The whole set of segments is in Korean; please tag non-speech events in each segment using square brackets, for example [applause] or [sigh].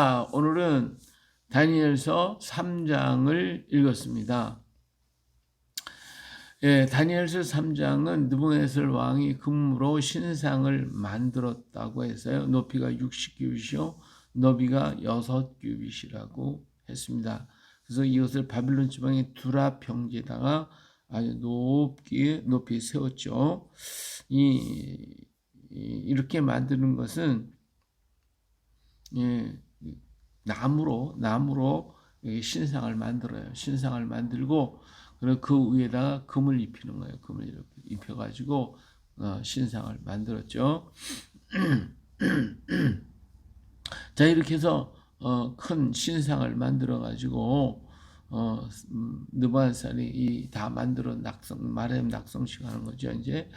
아, 오늘은 다니엘서 3장을 읽었습니다. 예, 다니엘서 3장은 느부갓네살 왕이 금으로 신상을 만들었다고 했어요. 높이가 60규빗이요, 너비가 6규빗이라고 했습니다. 그래서 이것을 바빌론 지방의 두라 평지에다가 아주 높게 높이 세웠죠. 이, 이 이렇게 만드는 것은 예, 나무로 나무로 신상을 만들어요. 신상을 만들고 그리고 그 위에다가 금을 입히는 거예요. 금을 이렇게 입혀가지고 어, 신상을 만들었죠. [clears throat] 자 이렇게 해서 어, 큰 신상을 만들어 가지고 어, 음, 느바살이 이 다 만들어 낙성 마렘 낙성식 하는 거죠. 이제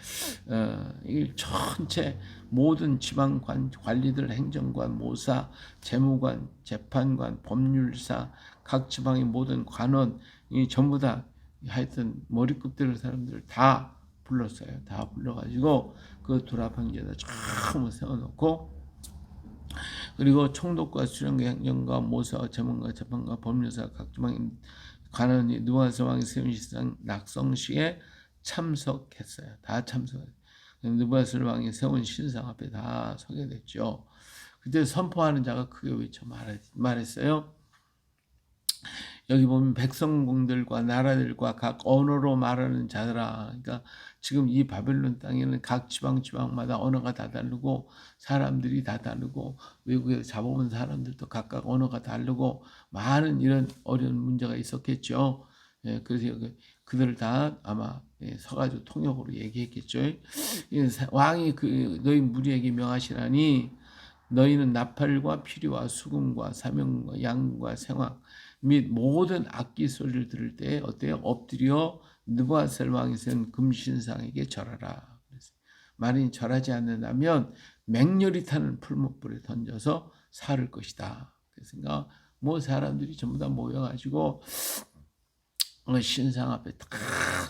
어, 이 전체 모든 지방 관 관리들 행정관, 모사, 재무관, 재판관, 법률사, 각 지방의 모든 관원 이 전부 다 하여튼 머리끝 되는 사람들을 다 불렀어요. 다 불러가지고 그 두라방지에다 쫙 세워놓고 그리고 총독과 수령과 행정과 모사와 재문과 재판과 법률사 각 지방인 관원이 누아스 왕이 세운 시상 낙성시에 참석했어요. 다 참석했어요. 누바스 왕이 세운 신상 앞에 다 서게 됐죠. 그때 선포하는 자가 크게 외쳐 말했어요. 여기 보면 백성공들과 나라들과 각 언어로 말하는 자들아. 그러니까 지금 이 바벨론 땅에는 각 지방 지방마다 언어가 다 다르고 사람들이 다 다르고 외국에서 잡아온 사람들도 각각 언어가 다르고 많은 이런 어려운 문제가 있었겠죠. 예, 그래서 그들을 다 아마 예, 서가지고 통역으로 얘기했겠죠. 왕이 그 너희 무리에게 명하시라니 너희는 나팔과 피리와 수금과 사명과 양과 생황 및 모든 악기 소리를 들을 때 어때요? 엎드려 느부갓셀 왕이 센 금신상에게 절하라. 만일 절하지 않는다면 맹렬히 타는 풀목불에 던져서 살을 것이다. 그래서 뭐 사람들이 전부 다 모여가지고 어, 신상 앞에 탁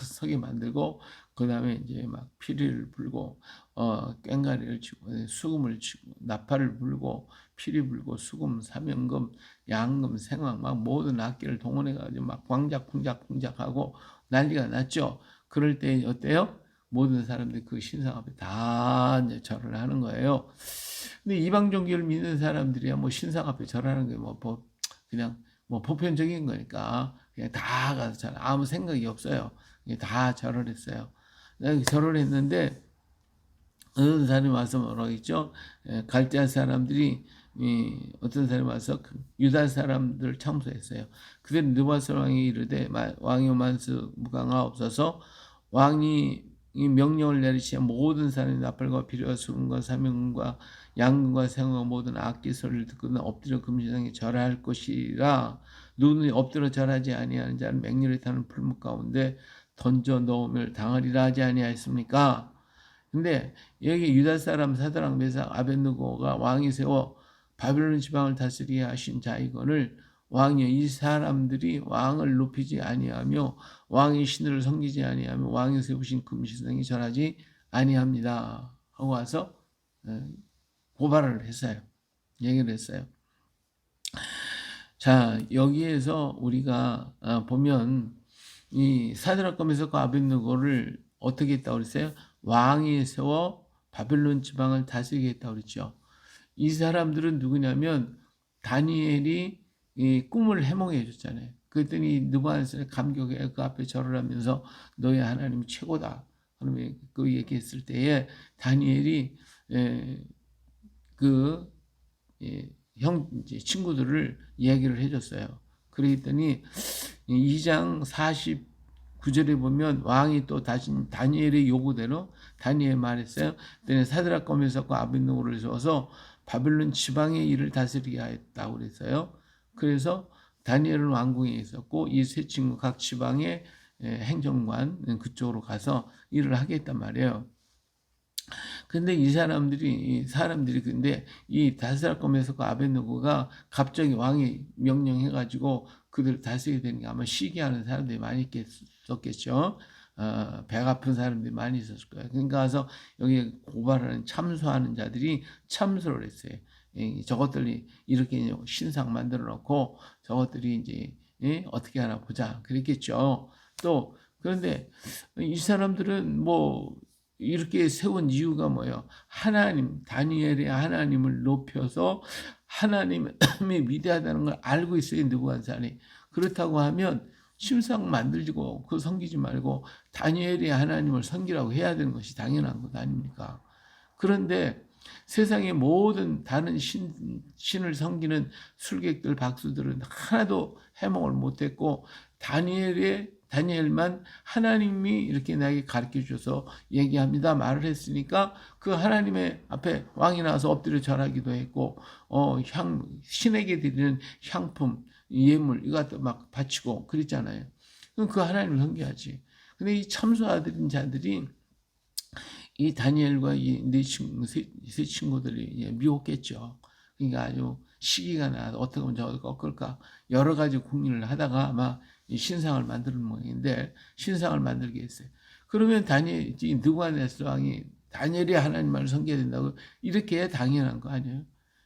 서게 만들고 그 다음에 이제 막 피리를 불고 어 꽹가리를 치고 수금을 치고 나팔을 불고 피리 불고 수금 사명금 양금 생황 막 모든 악기를 동원해 가지고 막 광작 풍작 풍작하고 난리가 났죠. 그럴 때 어때요? 모든 사람들이 그 신상 앞에 다 이제 절을 하는 거예요. 근데 이방 종교를 믿는 사람들이야 뭐 신상 앞에 절하는 게뭐 그냥 뭐 보편적인 거니까 그냥 다 가서 잘 아무 생각이 없어요. 다 절을 했어요. 절을 했는데 어떤 사람이 와서 뭐라고 했죠? 갈대아 사람들이 어떤 사람이 와서 그 유다 사람들을 참소했어요. 그들 느바스 왕이 이르되 왕이 만수 무강하 없어서 왕이 이 명령을 내리시면 모든 사람이 나팔과 비료와 수금과 사명과 양금과 생과 모든 악기 소리를 듣고는 엎드려 금시상에 절할 것이라 누구는 엎드려 절하지 아니하는 자는 맹렬히 타는 풀목 가운데 던져 넣으면 당하리라 하지 아니하였습니까? 근데 여기 유다 사람 사드랑 메삭 아벤누고가 왕이 세워 바벨론 지방을 다스리게 하신 자이거늘 왕이 이 사람들이 왕을 높이지 아니하며 왕의 신들을 섬기지 아니하며 왕이 세우신 금신상에 절하지 아니합니다. 하고 와서 어, 고발을 했어요. 얘기를 했어요. 자 여기에서 우리가 어, 보면 이 사드락과 메삭과 아벤누고를 어떻게 했다고 그랬어요? 왕이 세워 바벨론 지방을 다스리게 했다고 그랬죠. 이 사람들은 누구냐면 다니엘이 이 꿈을 해몽해 줬잖아요. 그랬더니 느부갓네살이 감격해 그 앞에 절을 하면서 너희 하나님이 최고다. 그러면 그 얘기했을 때에 다니엘이 에, 그 예, 형 이제 친구들을 이야기를 해줬어요. 그랬더니 2장 49절에 보면 왕이 또 다시 다니엘의 요구대로 다니엘 말했어요. 그때 사드락과 메삭과 아벤노고를 세워서 바벨론 지방의 일을 다스리게 하였다고 그랬어요. 그래서 다니엘은 왕궁에 있었고 이 세 친구 각 지방의 행정관 그쪽으로 가서 일을 하겠단 말이에요. 근데 이 사람들이 이 사람들이 근데 이 메삭과 아벤노고가 갑자기 왕이 명령해가지고 그들을 다스리게 되는 게 아마 시기하는 사람들이 많이 있겠었겠죠. 어, 배가 아픈 사람들이 많이 있었을 거예요. 그러니까 가서 여기 고발하는 참소하는 자들이 참소를 했어요. 이 저것들이 이렇게 신상 만들어 놓고 저것들이 이제 예? 어떻게 하나 보자 그랬겠죠. 또 그런데 이 사람들은 뭐 이렇게 세운 이유가 뭐예요? 하나님 다니엘의 하나님을 높여서 하나님이 위대하다는 [clears throat] 걸 알고 있어요 느부갓네살이 그렇다고 하면 신상 만들고 그 섬기지 말고 다니엘이 하나님을 섬기라고 해야 되는 것이 당연한 것 아닙니까? 그런데 세상의 모든 다른 신, 신을 섬기는 술객들, 박수들은 하나도 해몽을 못했고 다니엘의 다니엘만 하나님이 이렇게 나에게 가르쳐 줘서 얘기합니다 말을 했으니까 그 하나님의 앞에 왕이 나와서 엎드려 절하기도 했고 어향 신에게 드리는 향품 예물 이것도 막 바치고 그랬잖아요. 그럼 그 하나님을 섬겨야지. 근데 이 참소아들인 자들이 이 다니엘과 이네 친구 세, 세 친구들이 미혹했죠. 그러니까 아주 시기가 나 어떻게 하면 저걸 꺾을까 여러 가지 궁리를 하다가 아마 이 신상을 만드는 모양인데 신상을 만들게 했어요. 그러면 다니엘 느부갓네살 왕이 다니엘이 하나님을 섬겨야 된다고 이렇게 당연한 거 아니에요?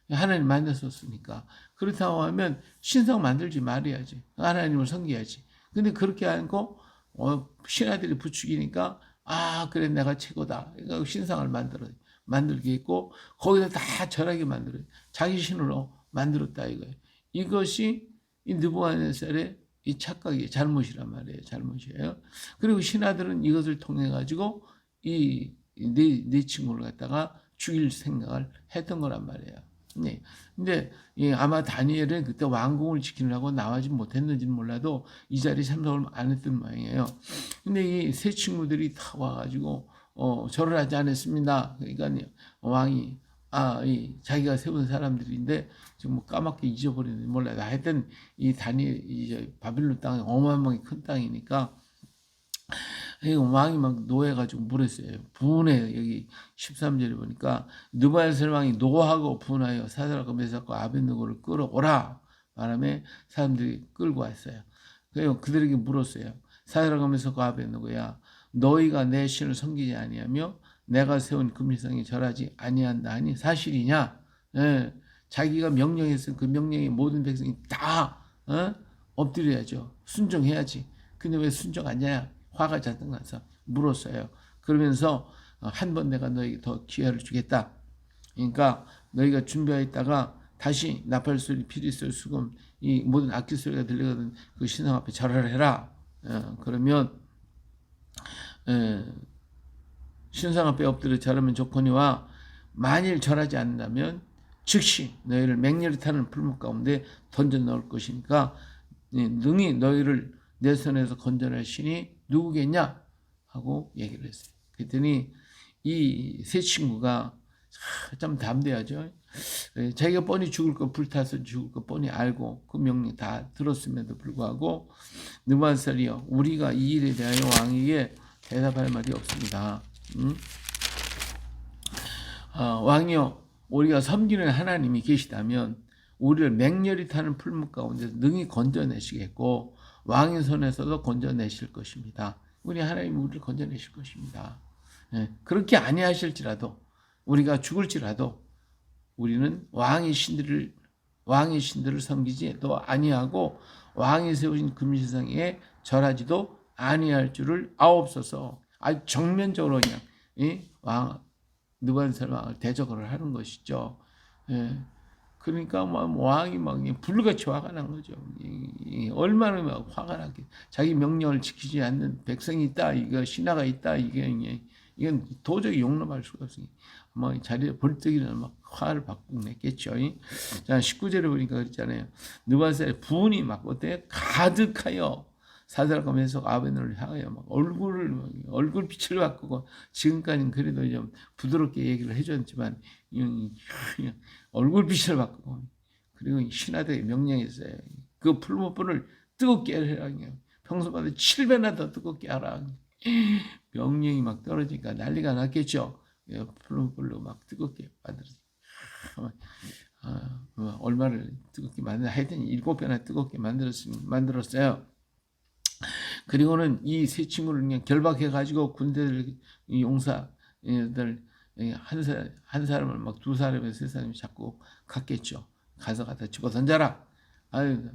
하나님 만났었으니까 그렇다고 하면 신상 만들지 말아야지 하나님을 섬겨야지. 근데 그렇게 않고 어, 신하들이 부추기니까 아 그래 내가 최고다. 그러니까 신상을 만들어 만들게 했고 거기다 다 절하게 만들어 자기 신으로 만들었다 이거예요. 이것이 이 느부갓네살의 이 착각이 잘못이란 말이에요. 잘못이에요. 그리고 신하들은 이것을 통해 가지고 이내내 내 친구를 갖다가 죽일 생각을 했던 거란 말이에요. 네. 근데 예, 아마 다니엘은 그때 왕궁을 지키려고 나와지 못했는지는 몰라도 이 자리에 참석을 안 했던 모양이에요. 근데 이 세 친구들이 다 와가지고 어, 절을 하지 않았습니다. 그러니까 왕이 아, 이 자기가 세운 사람들인데 지금 뭐 까맣게 잊어버리는지 몰라요. 하여튼 이 다니엘 이제 바빌론 땅이 어마어마하게 큰 땅이니까 왕이 막 노해가지고 물었어요. 분해 여기 13절에 보니까 느바엘셀 왕이 노하고 분하여 사드락과 메삭과 아벤느고를 끌어오라 말하며 사람들이 끌고 왔어요. 그래서 그들에게 물었어요. 사드락과 메삭과 아벤느고야 너희가 내 신을 섬기지 아니하며 내가 세운 금리상에 절하지 아니한다 하니 사실이냐? 예, 자기가 명령했을 그 명령에 모든 백성이 다 어? 엎드려야죠. 순종해야지. 근데 왜 순종 안 하냐? 화가 잔뜩 나서 물었어요. 그러면서 어, 한번 내가 너에게 더 기회를 주겠다. 그러니까 너희가 준비하였다가 다시 나팔 소리, 피리 소리, 수금 이 모든 악기 소리가 들리거든 그 신상 앞에 절을 해라. 어, 그러면 에, 신상 앞에 엎드려 절하면 좋거니와 만일 절하지 않는다면 즉시 너희를 맹렬히 타는 풀목 가운데 던져 넣을 것이니까 능히 너희를 내 손에서 신이 누구겠냐 하고 얘기를 했어요. 그랬더니 이 세 친구가 참 담대하죠. 예, 자기가 뻔히 죽을 거 불타서 죽을 거 뻔히 알고 그 명령 다 들었음에도 불구하고 느바살이요 우리가 이 일에 대하여 왕에게 대답할 말이 없습니다. 음? 어, 왕이요 우리가 섬기는 하나님이 계시다면 우리를 맹렬히 타는 풀목 가운데 능히 건져내시겠고 왕의 손에서도 건져내실 것입니다. 우리 하나님 우리를 건져내실 것입니다. 예, 그렇게 아니하실지라도 우리가 죽을지라도 우리는 왕의 신들을 왕의 신들을 섬기지 또 아니하고 왕이 세우신 금신상에 절하지도 아니할 줄을 아옵소서. 아주 정면적으로 그냥 예? 왕 느바살 왕을 대적을 하는 것이죠. 예. 그러니까 뭐 왕이 막 불같이 화가 난 거죠. 얼마나 막 화가 나게 자기 명령을 지키지 않는 백성이 있다. 이거 신하가 있다. 이게 이건 도저히 용납할 수가 없으니 뭐 자리에 벌떡이는 막 화를 받고 냈겠죠. 자 19절에 보니까 그랬잖아요. 느바셀 분이 막 어때 가득하여 사드락과 아벤을 향하여 막 얼굴을 막 얼굴 빛을 바꾸고 지금까지는 그래도 좀 부드럽게 얘기를 해줬지만 얼굴 빛을 바꾸고 그리고 신하들의 명령했어요. 그 풀무불을 뜨겁게 해라. 평소보다 7배나 더 뜨겁게 하라. 명령이 막 떨어지니까 난리가 났겠죠. 풀무불로 막 뜨겁게 만들었어요. 아, 뭐 얼마를 뜨겁게 만들 하여튼 일곱 배나 뜨겁게 만들었 만들었어요. 그리고는 이 세 친구를 그냥 결박해 가지고 군대들 용사들 한, 사, 한 사람을 막 두 사람에 세 사람이 자꾸 갔겠죠. 가서 갖다 집어 던져라. 아유,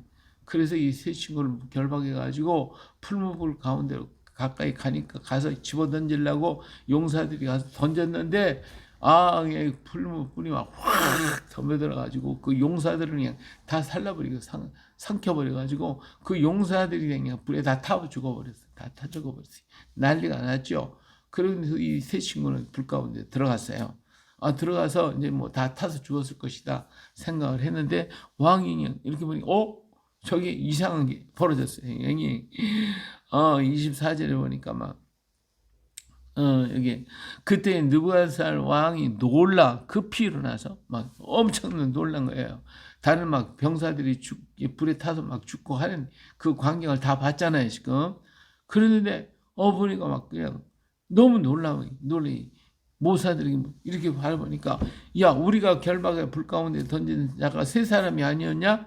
그래서 이 세 친구를 결박해 가지고 풀무불 가운데로 가까이 가니까 가서 집어 던지려고 용사들이 가서 던졌는데 아, 그냥 풀무불이 막 확 덤벼들어 가지고 그 용사들을 그냥 다 살라버리고 상, 삼켜버려 가지고 그 용사들이 그냥 불에 다 타고 죽어버렸어. 다타 죽어버렸어. 난리가 났죠. 그러면서 이세 친구는 불 가운데 들어갔어요. 아, 들어가서 이제 뭐 다 타서 죽었을 것이다 생각을 했는데 왕이 이렇게 보니 어? 저기 이상한 게 벌어졌어요. 여기 어 24절에 보니까 막 어, 여기 그때 느부갓살 왕이 놀라 급히 일어나서 막 엄청난 놀란 거예요. 다른 막 병사들이 죽, 불에 타서 막 죽고 하는 그 광경을 다 봤잖아요, 지금. 그러는데 어 보니까 막 그냥 너무 놀라워, 놀리. 모사들이 이렇게 바라보니까 야 우리가 결박에 불 가운데 던진 자가 세 사람이 아니었냐?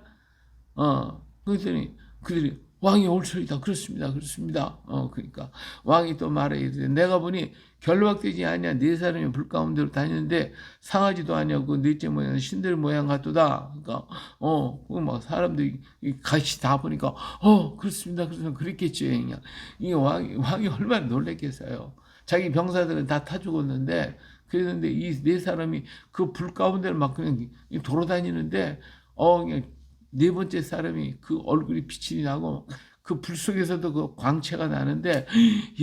어 그랬더니 그들이 왕이 옳소이다. 그렇습니다. 그렇습니다. 어 그러니까 왕이 또 말해 내가 보니 결박되지 아니한 네 사람이 불 가운데로 다니는데 상하지도 아니하고 넷째 모양 신들 모양 같도다. 그러니까 어막 사람들이 같이 다 보니까 어 그렇습니다. 그렇습니다 그랬겠죠 그냥. 이 왕이 왕이 얼마나 놀랬겠어요 자기 병사들은 다 타 죽었는데 그랬는데 이 네 사람이 그 불 가운데를 막 그냥 돌아다니는데 어 그냥 네 번째 사람이 그 얼굴이 빛이 나고 그 불 속에서도 그 광채가 나는데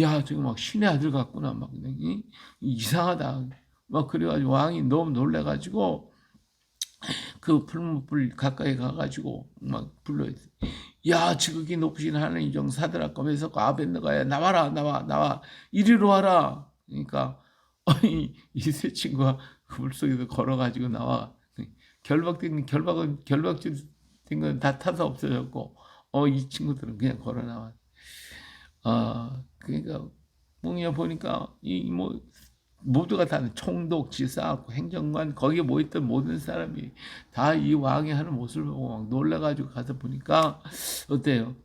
야 저거 막 신의 아들 같구나. 막 그냥 이- 이상하다. 막 그래가지고 왕이 너무 놀래가지고 그 불불 가까이 가가지고 막 불러 야 지극히 높으신 하나님 종 사드라. 검에서 아벤느가야. 나와라 나와 나와. 이리로 와라. 그러니까 [laughs] 이세 친구가 그 물 속에서 걸어가지고 나와. 결박된 결박은 결박된 건 다 타서 없어졌고 어 이 친구들은 그냥 걸어 나와. 아 그러니까 몽이야 보니까 이 뭐 모두가 다 총독, 지사, 행정관 거기에 모였던 모든 사람이 다 이 왕이 하는 모습을 보고 막 놀라가지고 가서 보니까 어때요?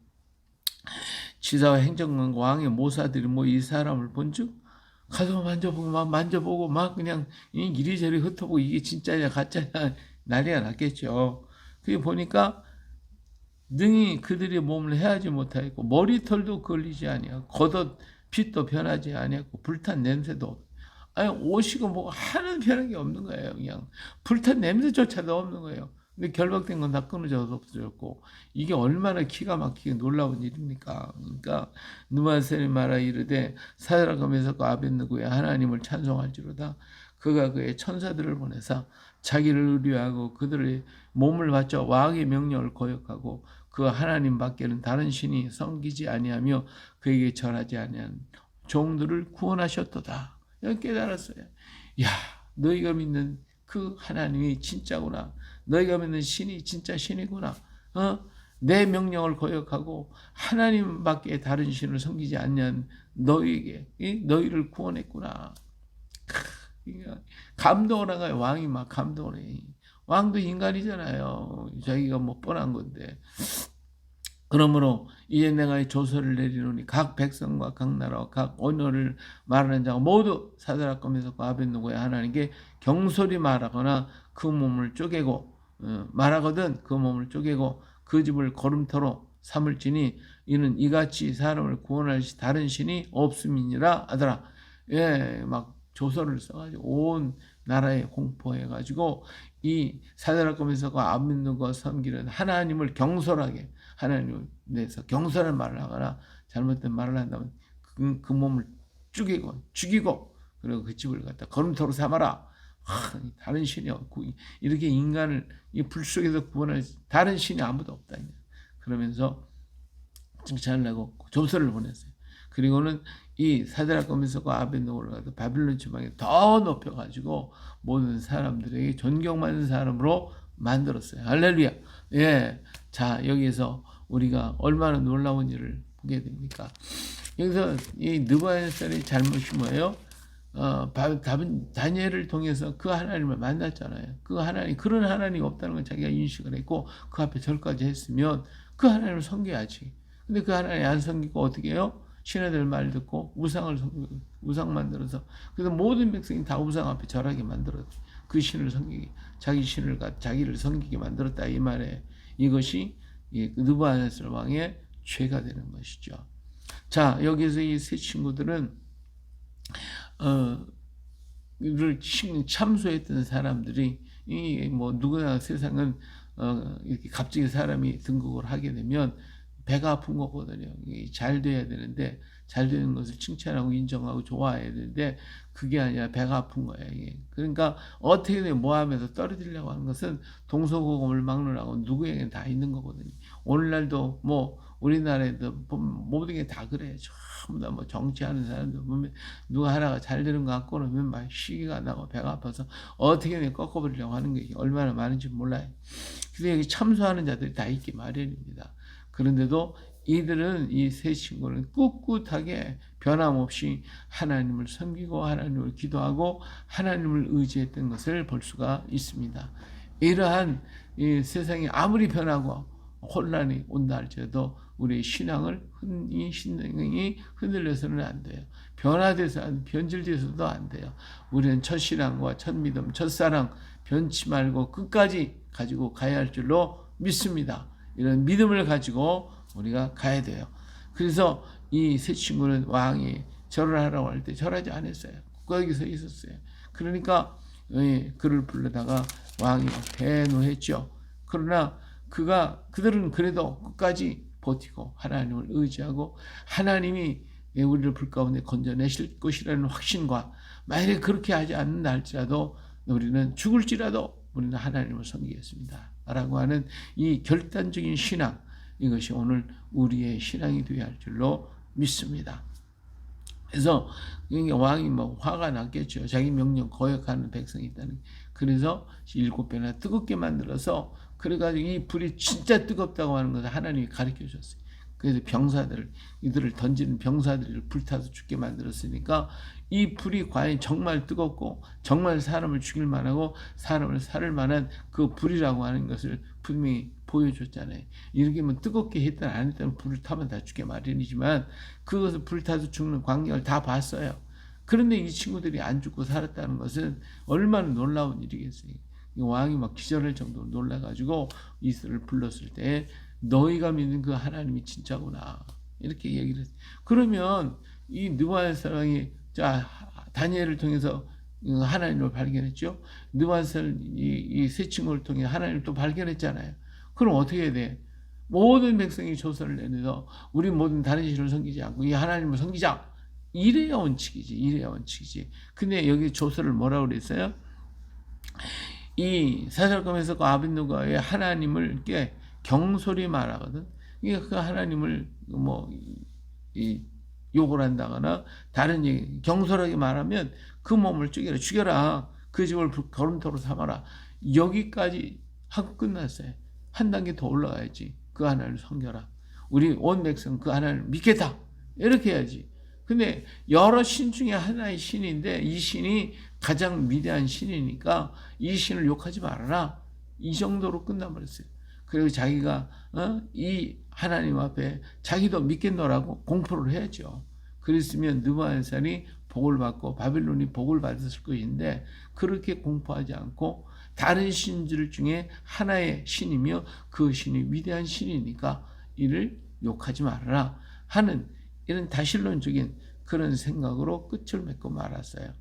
지사와 행정관과 왕의 모사들이 뭐 이 사람을 본즉 가서 만져보고 막 만져보고 막 그냥 이 이리저리 흩어보고 이게 진짜냐 가짜냐 난리가 났겠죠. 그게 보니까 능히 그들의 몸을 해하지 못하였고 머리털도 걸리지 아니하고 겉옷 빛도 변하지 아니하고 불탄 냄새도 없. 아니 오시고 뭐 하는 변한 게 없는 거예요. 그냥 불탄 냄새조차도 없는 거예요. 근데 결박된 건 다 끊어져서 없어졌고 이게 얼마나 기가 막히게 놀라운 일입니까? 그러니까 누마셀이 말하 이르되 사드라가 메사가 아벤느고야 하나님을 찬송할지로다. 그가 그의 천사들을 보내사 자기를 의뢰하고 그들의 몸을 바쳐 왕의 명령을 거역하고 그 하나님 밖에는 다른 신이 섬기지 아니하며 그에게 절하지 아니한 종들을 구원하셨도다. 깨달았어요. 야, 너희가 믿는 그 하나님이 진짜구나. 너희가 믿는 신이 진짜 신이구나. 어? 내 명령을 거역하고 하나님밖에 다른 신을 섬기지 않는 너희에게 이? 너희를 구원했구나. 크, 감동을 한 거예요. 왕이 막 감동을 해. 왕도 인간이잖아요. 자기가 뭐 뻔한 건데. 그러므로 이제 내가 이 조서를 내리노니 각 백성과 각 나라와 각 언어를 말하는 자가 모두 사드락 검에서 아벤누고의 하나님께 경솔히 말하거나 그 몸을 쪼개고 어, 말하거든 그 몸을 쪼개고 그 집을 걸음터로 삼을지니 이는 이같이 사람을 구원할 시 다른 신이 없음이니라 하더라. 예, 막 조서를 써가지고 온 나라에 공포해 가지고 이 사드락 검에서 아벤누고 섬기는 하나님을 경솔하게 하나님을 내서 경솔한 말을 하거나 잘못된 말을 한다면 그, 그 몸을 죽이고 죽이고 그리고 그 집을 갖다 걸음터로 삼아라. 하, 다른 신이 없고 이렇게 인간을 이 불 속에서 구원할 다른 신이 아무도 없다. 그러면서 칭찬을 하고 조서를 보냈어요. 그리고는 이 사드락 검에서가 아벤노를 가서 바빌론 지방에 더 높여가지고 모든 사람들에게 존경받는 사람으로 만들었어요. 할렐루야. 예. 자, 여기에서 우리가 얼마나 놀라운 일을 보게 됩니까? 여기서 이 느바네살의 잘못이 뭐예요? 어, 다니엘을 통해서 그 하나님을 만났잖아요. 그 하나님, 그런 하나님이 없다는 걸 자기가 인식을 했고 그 앞에 절까지 했으면 그 하나님을 섬겨야지. 근데 그 하나님 안 섬기고 어떻게 해요? 신하들 말 듣고 우상을 우상 만들어서 그래서 모든 백성이 다 우상 앞에 절하게 만들었 그 신을 섬기게 자기 신을 가 자기를 섬기게 만들었다 이 말에 이것이 이 느부갓네살 왕의 죄가 되는 것이죠. 자 여기서 이 세 친구들은 어 이를 참소했던 사람들이 이 뭐 누구나 세상은 어 이렇게 갑자기 사람이 등극을 하게 되면 배가 아픈 거거든요. 잘 돼야 되는데 잘 되는 것을 칭찬하고 인정하고 좋아해야 되는데 그게 아니라 배가 아픈 거예요. 그러니까 어떻게든 모함에서 떨어지려고 하는 것은 동서고금을 막론하고 누구에게 다 있는 거거든요. 오늘날도 뭐 우리나라에도 보면 모든 게 다 그래요. 전부 다 뭐 정치하는 사람들 보면 누가 하나가 잘 되는 것 같고는 막 시기가 나고 배가 아파서 어떻게든 꺾어버리려고 하는 게 얼마나 많은지 몰라요. 그래서 여기 참소하는 자들이 다 있기 마련입니다. 그런데도 이들은 이 세 친구는 꿋꿋하게 변함없이 하나님을 섬기고 하나님을 기도하고 하나님을 의지했던 것을 볼 수가 있습니다. 이러한 이 세상이 아무리 변하고 혼란이 온다 할지라도 우리의 신앙을 이 신앙이 흔들려서는 안 돼요. 변화돼서 변질돼서도 안 돼요. 우리는 첫 신앙과 첫 믿음, 첫 사랑 변치 말고 끝까지 가지고 가야 할 줄로 믿습니다. 이런 믿음을 가지고 우리가 가야 돼요. 그래서 이 세 친구는 왕이 절을 하라고 할 때 절하지 않았어요. 거기서 있었어요. 그러니까 그를 불러다가 왕이 대노했죠. 그러나 그가 그들은 그래도 끝까지 버티고 하나님을 의지하고 하나님이 우리를 불 가운데 건져내실 것이라는 확신과 만약에 그렇게 하지 않는다 할지라도 우리는 죽을지라도 우리는 하나님을 섬기겠습니다. 라고 하는 이 결단적인 신앙, 이것이 오늘 우리의 신앙이 되어야 할 줄로 믿습니다. 그래서 왕이 뭐 화가 났겠죠. 자기 명령 거역하는 백성이 있다는. 그래서 일곱 배나 뜨겁게 만들어서 그래가지고 이 불이 진짜 뜨겁다고 하는 것을 하나님이 가르쳐 줬어요. 그래서 병사들을 이들을 던지는 병사들을 불타서 죽게 만들었으니까 이 불이 과연 정말 뜨겁고 정말 사람을 죽일 만하고 사람을 살을 만한 그 불이라고 하는 것을 분명히 보여줬잖아요. 이렇게 뭐 뜨겁게 했든 안 했든 불을 타면 다 죽게 마련이지만 그것을 불타서 죽는 광경을 다 봤어요. 그런데 이 친구들이 안 죽고 살았다는 것은 얼마나 놀라운 일이겠어요. 왕이 막 기절할 정도로 놀라가지고 이스를 불렀을 때 너희가 믿는 그 하나님이 진짜구나 이렇게 얘기를 했어요. 그러면 이 느바의 사랑이 자 다니엘을 통해서 하나님을 발견했죠. 느바셀 이세 친구를 통해 하나님을 또 발견했잖아요. 그럼 어떻게 해야 돼? 모든 백성이 조서를 내내서 우리 모든 다른 신을 섬기지 않고 이 하나님을 섬기자. 이래야 원칙이지. 이래야 원칙이지. 근데 여기 조서를 뭐라고 그랬어요? 이 사절감에서 그 아빈누가의 하나님을 이렇게 경솔히 말하거든. 이게 그 하나님을 뭐 이, 욕을 한다거나 다른 얘기 경솔하게 말하면 그 몸을 죽여라 죽여라 그 집을 걸음토로 삼아라 여기까지 하고 끝났어요. 한 단계 더 올라가야지 그 하나님을 섬겨라. 우리 온 백성 그 하나님을 믿겠다 이렇게 해야지. 근데 여러 신 중에 하나의 신인데 이 신이 가장 위대한 신이니까 이 신을 욕하지 말아라. 이 정도로 끝나버렸어요. 그리고 자기가 어? 이 하나님 앞에 자기도 믿겠노라고 공포를 해야죠. 그랬으면 느부갓네살이 복을 받고 바빌론이 복을 받았을 것인데 그렇게 공포하지 않고 다른 신들 중에 하나의 신이며 그 신이 위대한 신이니까 이를 욕하지 말아라 하는 이런 다신론적인 그런 생각으로 끝을 맺고 말았어요.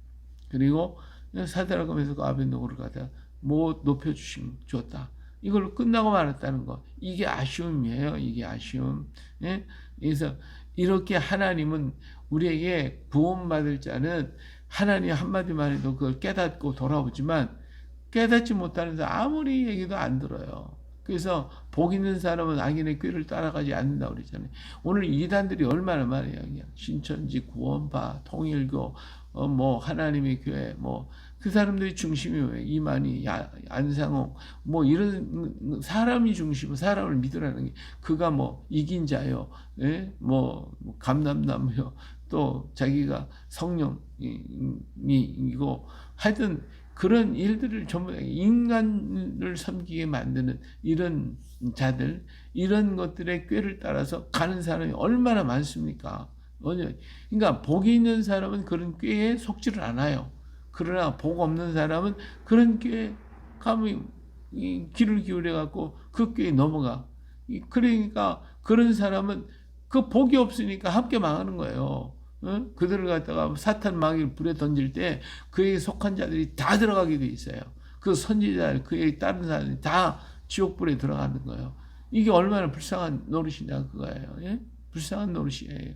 그리고 사드라금에서 그 아벤노고를 갖다 뭐 높여주신 줬다. 이걸로 끝나고 말았다는 거. 이게 아쉬움이에요. 이게 아쉬움. 예? 그래서 이렇게 하나님은 우리에게 구원받을 자는 하나님 한마디만 해도 그걸 깨닫고 돌아오지만 깨닫지 사람 아무리 얘기도 안 들어요. 그래서 복 있는 사람은 악인의 꾀를 따라가지 않는다 그러잖아요. 오늘 이단들이 얼마나 많아요. 신천지, 구원파, 통일교, 어, 뭐 하나님의 교회, 뭐 그 사람들이 중심이 왜 이만희, 안상홍, 뭐 이런 사람이 중심으로 사람을 믿으라는 게 그가 뭐 이긴 자요, 예? 뭐 감남남요, 또 자기가 성령이고 하여튼 그런 일들을 전부 인간을 섬기게 만드는 이런 자들, 이런 것들의 꾀를 따라서 가는 사람이 얼마나 많습니까? 그러니까 복이 있는 사람은 그런 꾀에 속지를 않아요. 그러나 복 없는 사람은 그런 꾀에 이 귀를 기울여 갖고 그 꾀에 넘어가. 이- 그러니까 그런 사람은 그 복이 없으니까 함께 망하는 거예요. 어? 그들을 갖다가 사탄 마귀를 불에 던질 때 그에게 속한 자들이 다 들어가게 돼 있어요. 그 선지자, 그에 따른 사람이 다 지옥불에 들어가는 거예요. 이게 얼마나 불쌍한 노릇이냐 그거예요. 예? 불쌍한 노릇이에요.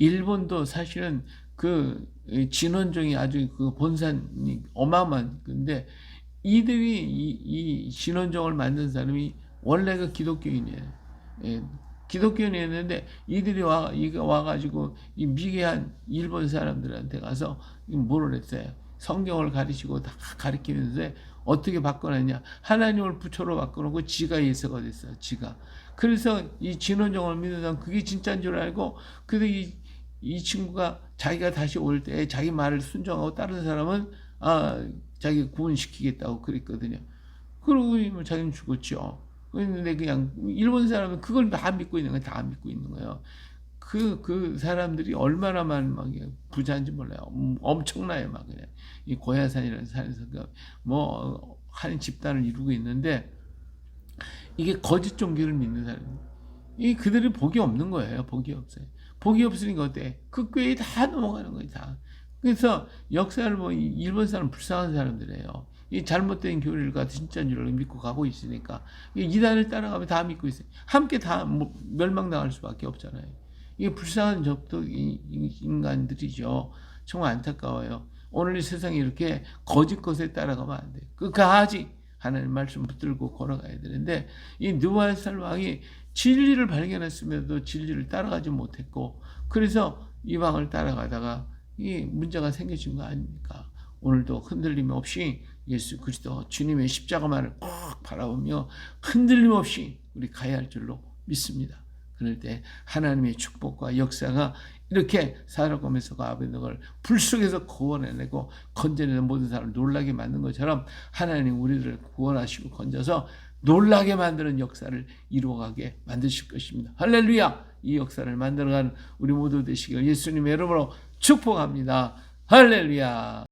일본도 사실은 그 진원종이 아주 그 본산이 어마어마한 건데 이들이 이, 이 진원종을 만든 사람이 원래가 기독교인이에요. 예, 기독교인이었는데 이들이 와 이거 와가지고 이 미개한 일본 사람들한테 가서 뭐를 했어요. 성경을 가르치고 다 가르치는데 어떻게 바꿔놨냐? 하나님을 부처로 바꿔놓고 지가 예서가 됐어요. 지가. 그래서 이 진원종을 믿는 사람 그게 진짜인 줄 알고 근데 이, 이 친구가 자기가 다시 올 때 자기 말을 순종하고 다른 사람은 아 자기 구원시키겠다고 그랬거든요. 그러고 자기는 죽었죠. 그런데 그냥 일본 사람은 그걸 다 믿고 있는 거예요. 다 믿고 있는 거예요. 그, 그 사람들이 얼마나 많은 막 부자인지 몰라요. 음, 엄청나요. 막 그냥. 이 고야산이라는 산에서 뭐, 한 집단을 이루고 있는데 이게 거짓 종교를 믿는 사람. 이 그들이 복이 없는 거예요. 복이 없어요. 복이 없으니까 어때? 그 꾀에 다 넘어가는 거예요. 다. 그래서 역사를 이 일본 사람 불쌍한 사람들이에요. 이 잘못된 교리가 진짜인 줄 믿고 가고 있으니까 이 이단을 따라가면 다 믿고 있어요. 함께 다 뭐- 멸망당할 수밖에 없잖아요. 이게 불쌍한 적도 인간들이죠. 정말 안타까워요. 오늘 이 세상에 이렇게 거짓 것에 따라가면 안 돼요. 끝까지 하나님 말씀 붙들고 걸어가야 되는데 이 느와살 왕이 진리를 발견했음에도 진리를 따라가지 못했고 그래서 이방을 따라가다가 이 문제가 생겨진 거 아닙니까? 오늘도 흔들림 없이 예수 그리스도 주님의 십자가만을 꼭 바라보며 흔들림 없이 우리 가야 할 줄로 믿습니다. 그럴 때 하나님의 축복과 역사가 이렇게 그 아베노를 불 속에서 구원해내고 건져내는 모든 사람을 놀라게 만든 것처럼 하나님 우리들을 구원하시고 건져서 놀라게 만드는 역사를 이루어가게 만드실 것입니다. 할렐루야! 이 역사를 만들어가는 우리 모두 되시길 예수님의 이름으로 축복합니다. 할렐루야!